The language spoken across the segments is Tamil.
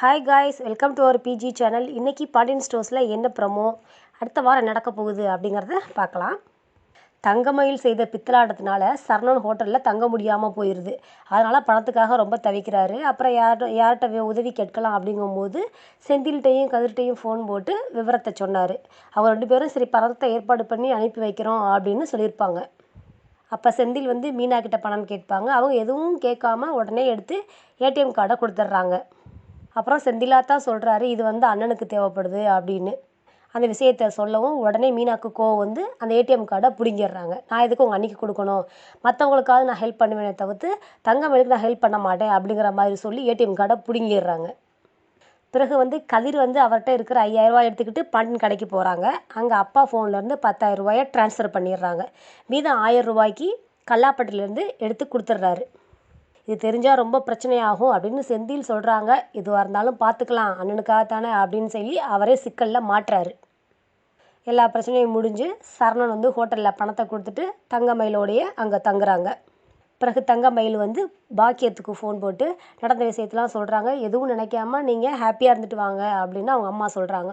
Hi guys welcome to our PG channel இன்றைக்கி பாண்டியன் ஸ்டோர்ஸில் என்ன ப்ரமோ அடுத்த வாரம் நடக்க போகுது அப்படிங்கிறத பார்க்கலாம். தங்கமயில் செய்த பித்தலாட்டத்தினால சரணன் ஹோட்டலில் தங்க முடியாமல் போயிடுது அதனால் பணத்துக்காக ரொம்ப தவிக்கிறாரு. அப்புறம் யார்கிட்ட யார்கிட்ட உதவி கேட்கலாம் அப்படிங்கும்போது செந்தில்கிட்டையும் கதிர்கிட்டையும் ஃபோன் போட்டு விவரத்தை சொன்னார். அவங்க ரெண்டு பேரும் சரி பணத்தை ஏற்பாடு பண்ணி அனுப்பி வைக்கிறோம் அப்படின்னு சொல்லியிருப்பாங்க. அப்போ செந்தில் வந்து மீனா கிட்ட பணம் கேட்பாங்க. அவங்க எதுவும் கேட்காம உடனே எடுத்து ஏடிஎம் கார்டை கொடுத்துட்றாங்க. அப்புறம் செந்திலா தான் சொல்கிறாரு இது வந்து அண்ணனுக்கு தேவைப்படுது அப்படின்னு. அந்த விஷயத்த சொல்லவும் உடனே மீனாக்கு கோவம் வந்து அந்த ஏடிஎம் கார்டை பிடுங்கிடுறாங்க. நான் எதுக்கு உங்கள் அன்னைக்கு கொடுக்கணும்? மற்றவங்களுக்காவது நான் ஹெல்ப் பண்ணுவேனே தவிர்த்து தங்கமேலுக்கு நான் ஹெல்ப் பண்ண மாட்டேன் அப்படிங்கிற மாதிரி சொல்லி ஏடிஎம் கார்டை பிடுங்கிடுறாங்க. பிறகு வந்து கதிர் வந்து அவர்கிட்ட இருக்கிற ஐயாயிரரூவா எடுத்துக்கிட்டு பாண்டியன் கடைக்கு போகிறாங்க அங்கே அப்பா ஃபோன்லேருந்து பத்தாயிரம் ரூபாயை ட்ரான்ஸ்ஃபர் பண்ணிடுறாங்க. மீதம் ஆயிரம் ரூபாய்க்கு கல்லாப்பட்டிலேருந்து எடுத்து கொடுத்துட்றாரு. இது தெரிஞ்சால் ரொம்ப பிரச்சனையாகும் அப்படின்னு செந்தில் சொல்கிறாங்க எதுவாக இருந்தாலும் பார்த்துக்கலாம் அண்ணனுக்காக தானே அப்படின்னு சொல்லி அவரே சிக்கலில் மாட்டுறாரு. எல்லா பிரச்சனையும் முடிஞ்சு சரணன் வந்து ஹோட்டலில் பணத்தை கொடுத்துட்டு தங்கமயிலோடைய அங்கே தங்குறாங்க. பிறகு தங்கமயில் வந்து பாக்கியத்துக்கு ஃபோன் போட்டு நடந்த விஷயத்தெலாம் சொல்கிறாங்க எதுவும் நினைக்காம நீங்கள் ஹாப்பியாக இருந்துட்டு வாங்க அப்படின்னு அவங்க அம்மா சொல்கிறாங்க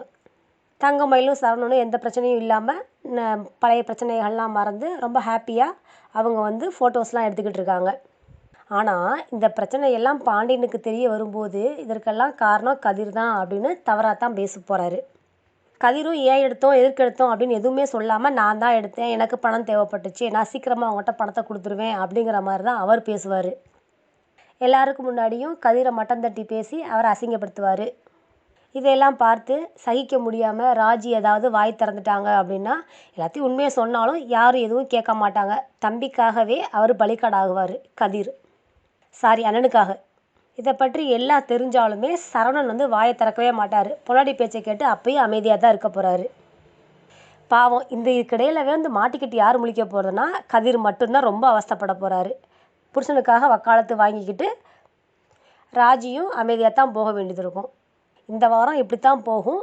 தங்கமயிலும் சரவணனும் எந்த பிரச்சனையும் இல்லாமல் ந- பழைய பிரச்சனைகள்லாம் மறந்து ரொம்ப ஹாப்பியாக அவங்க வந்து ஃபோட்டோஸ்லாம் எடுத்துக்கிட்டு இருக்காங்க. ஆனால் இந்த பிரச்சனையெல்லாம் பாண்டியனுக்கு தெரிய வரும்போது இதற்கெல்லாம் காரணம் கதிர் தான் அப்படின்னு தவறாக தான் பேச போகிறாரு கதிரும் ஏன் எடுத்தோம்? எதற்கு எடுத்தோம்? அப்படின்னு எதுவுமே சொல்லாமல் நான் தான் எடுத்தேன். எனக்கு பணம் தேவைப்பட்டுச்சு. நான் சீக்கிரமாக அவங்ககிட்ட பணத்தை கொடுத்துருவேன். அப்படிங்கிற மாதிரி தான் அவர் பேசுவார். எல்லாருக்கும் முன்னாடியும் கதிரை மட்டம் தட்டி பேசி அவரை அசிங்கப்படுத்துவார். இதையெல்லாம் பார்த்து சகிக்க முடியாமல் ராஜி ஏதாவது வாய் திறந்துட்டாங்க அப்படின்னா எல்லாத்தையும் உண்மையை சொன்னாலும் யாரும் எதுவும் கேட்க மாட்டாங்க. தம்பிக்காகவே அவர் பலிக்காடாகுவார் கதிர். சாரி அண்ணனுக்காக. இதை பற்றி எல்லாம் தெரிஞ்சாலுமே சரவணன் வந்து வாயை திறக்கவே மாட்டார். பொன்னாடி பேச்சை கேட்டு அப்பயும் அமைதியாக தான் இருக்க போகிறாரு பாவம் இந்த இதுக்கிடையில் வந்து மாட்டிக்கிட்டு யார் முழிக்க போகிறதுனா கதிர் மட்டும்தான் ரொம்ப அவஸ்தைப்பட போகிறாரு புருஷனுக்காக வக்காலத்து வாங்கிக்கிட்டு ராஜியும் அமைதியாக தான் போக வேண்டியது இருக்கும். இந்த வாரம் இப்படி தான் போகும்.